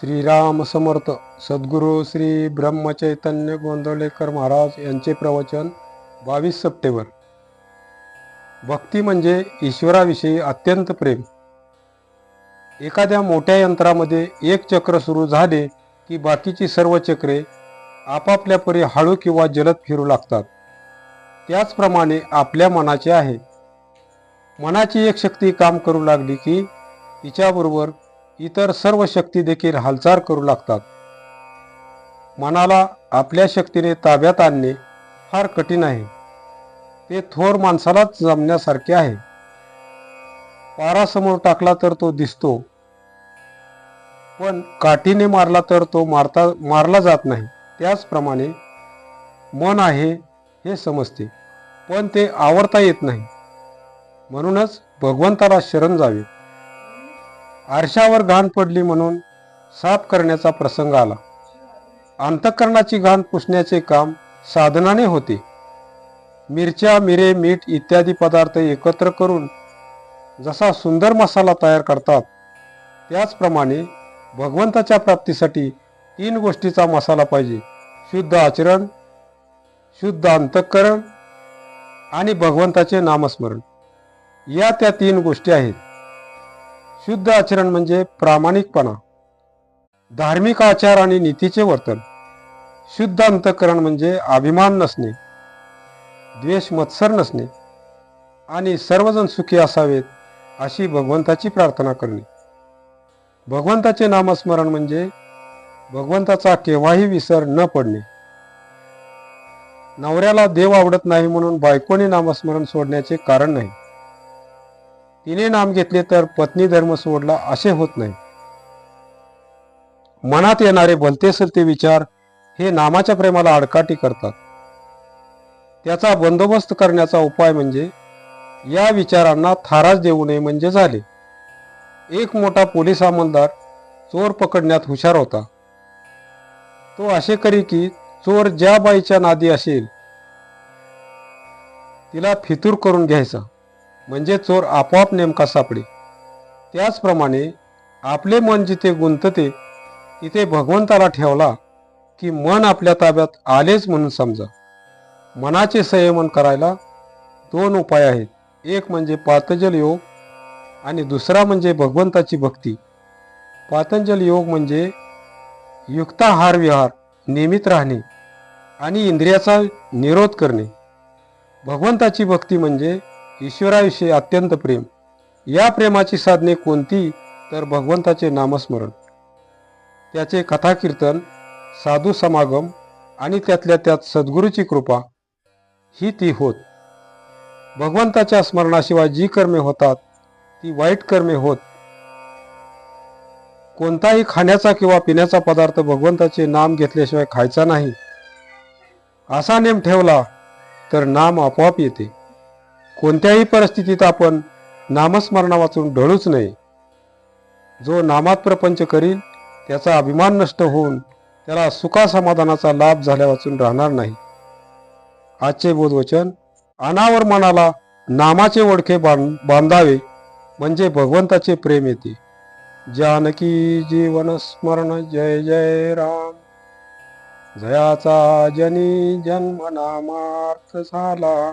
श्रीराम समर्थ सद्गुरू श्री ब्रह्मचैतन्य गोंदवलेकर महाराज यांचे प्रवचन बावीस सप्टेंबर. भक्ती म्हणजे ईश्वराविषयी अत्यंत प्रेम. एखाद्या मोठ्या यंत्रामध्ये एक चक्र सुरू झाले की बाकीची सर्व चक्रे आपापल्या परी हळू किंवा जलद फिरू लागतात. त्याचप्रमाणे आपल्या मनाचे आहे. मनाची एक शक्ती काम करू लागली की तिच्याबरोबर इतर सर्व शक्ती देखील हालचाल करू लागतात. मनाला आपल्या शक्तीने ताब्यात आणणे फार कठीण आहे. ते थोर माणसालाच जमण्यासारखे आहे. पारा समोर टाकला तर तो दिसतो. पण काठीने मारला तर तो मारता मारला जात नाही. त्याचप्रमाणे मन आहे हे समजते पण ते आवडता येत नाही. म्हणूनच भगवंताला शरण जावे. आरशावर घाण पडली म्हणून साफ करण्याचा प्रसंग आला. अंतःकरणाची घाण पुसण्याचे काम साधनाने होते. मिरच्या मिरे मीठ इत्यादी पदार्थ एकत्र करून जसा सुंदर मसाला तयार करतात त्याचप्रमाणे भगवंताच्या प्राप्तीसाठी तीन गोष्टीचा मसाला पाहिजे. शुद्ध आचरण शुद्ध अंतःकरण आणि भगवंताचे नामस्मरण. या त्या तीन गोष्टी आहेत. शुद्ध आचरण म्हणजे प्रामाणिकपणा. धार्मिक आचार आणि नीतीचे वर्तन. शुद्ध अंतकरण म्हणजे अभिमान नसणे. द्वेष मत्सर नसणे. आणि सर्वजण सुखी असावेत अशी भगवंताची प्रार्थना करणे. भगवंताचे नामस्मरण म्हणजे भगवंताचा केव्हाही विसर न पडणे. नवऱ्याला देव आवडत नाही म्हणून बायकोने नामस्मरण सोडण्याचे कारण नाही. तिने नाम घेतले तर पत्नी धर्म सोडला असे होत नाही. मनात येणारे भलते सलते विचार हे नामाच्या प्रेमाला आडकाठी करतात. त्याचा बंदोबस्त करण्याचा उपाय म्हणजे या विचारांना थाराच देऊ नये म्हणजे झाले. एक मोठा पोलीस अंमलदार चोर पकडण्यात हुशार होता. तो असे करी की चोर ज्या बाईच्या नादी असेल तिला फितूर करून घ्यायचा. म्हणजे चोर आपोआप नेमका सापडे त्याचप्रमाणे आपले मन जिथे गुंतते तिथे भगवंताला ठेवला की मन आपल्या ताब्यात आलेच म्हणून समजा. मनाचे संयमन करायला दोन उपाय आहेत. एक म्हणजे पातंजल योग आणि दुसरा म्हणजे भगवंताची भक्ती. पातंजल योग म्हणजे युक्ताहार विहार नियमित राहणे आणि इंद्रियाचा निरोध करणे. भगवंताची भक्ती म्हणजे ईश्वराविषयी अत्यंत प्रेम. या प्रेमाची साधने कोणती? तर भगवंताचे नामस्मरण. त्याचे कथाकीर्तन साधू समागम आणि त्यातल्या त्यात सद्गुरूची कृपा ही ती होत. भगवंताच्या स्मरणाशिवाय जी कर्मे होतात ती वाईट कर्मे होत. कोणताही खाण्याचा किंवा पिण्याचा पदार्थ भगवंताचे नाम घेतल्याशिवाय खायचा नाही. असा नेम ठेवला तर नाम आपोआप येते. कोणत्याही परिस्थितीत आपण नामस्मरणा वाचून ढळूच नये जो नामात प्रपंच करील त्याचा अभिमान नष्ट होऊन त्याला सुखासमाधानाचा लाभ झाल्या वाचून राहणार नाही. आजचे बोधवचन अनावर मनाला नामाचे ओळखे बांध बांधावे म्हणजे भगवंताचे प्रेम येते. जानकी जीवन स्मरण जय जय राम. जयाचा जनी जन्म नामार्थ झाला.